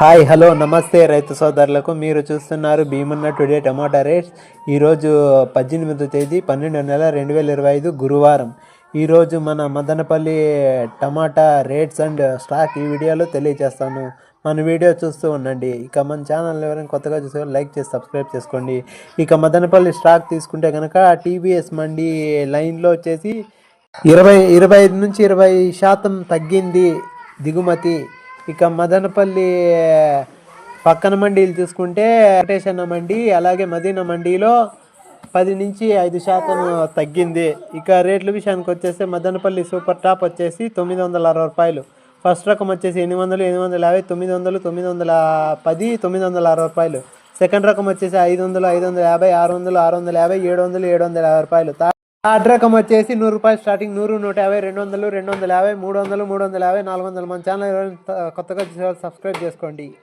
Hi hello నమస్తే రైతు సోదరులకు. మీరు చూస్తున్నారు భీమన్న టుడే టమాటా రేట్స్. ఈరోజు పద్దెనిమిదో తేదీ పన్నెండు నెల రెండు వేల ఇరవై ఐదు గురువారం. ఈరోజు మన Madanapalle tomato rates and stock ఈ వీడియోలో తెలియజేస్తాను. మన వీడియో చూస్తూ ఉండండి. ఇక మన ఛానల్ ఎవరైనా కొత్తగా చూసే లైక్ చేసి సబ్స్క్రైబ్ చేసుకోండి. ఇక మదనపల్లి స్టాక్ తీసుకుంటే కనుక టీవీఎస్ మండి లైన్లో వచ్చేసి ఇరవై ఇరవై ఐదు నుంచి ఇరవై శాతం తగ్గింది దిగుమతి. ఇక మదనపల్లి పక్కన మండీలు చూసుకుంటే వెంకటేశన్న మండి అలాగే మదీనా మండీలో పది నుంచి ఐదు శాతం తగ్గింది. ఇక రేట్ల విషయానికి వచ్చేస్తే మదనపల్లి సూపర్ టాప్ వచ్చేసి తొమ్మిది వందల అరవై రూపాయలు. ఫస్ట్ రకం వచ్చేసి ఎనిమిది వందలు ఎనిమిది వందల యాభై తొమ్మిది వందలు తొమ్మిది వందల పది తొమ్మిది వందల అరవై రూపాయలు. సెకండ్ రకం వచ్చేసి ఐదు వందలు ఐదు వందల యాభై ఆరు వందలు ఆరు వందల యాభై ఏడు వందలు ఏడు వందల యాభై రూపాయలు. తా- రకం వచ్చేసి నూరు రూపాయలు స్టార్టింగ్ నూరు నూట యాభై రెండు వందలు రెండు వందల యాభై మూడు వందలు మూడు వందల యాభై నాలుగు వందలు. మన ఛానల్ కొత్తగా సబ్స్క్రైబ్ చేసుకోండి.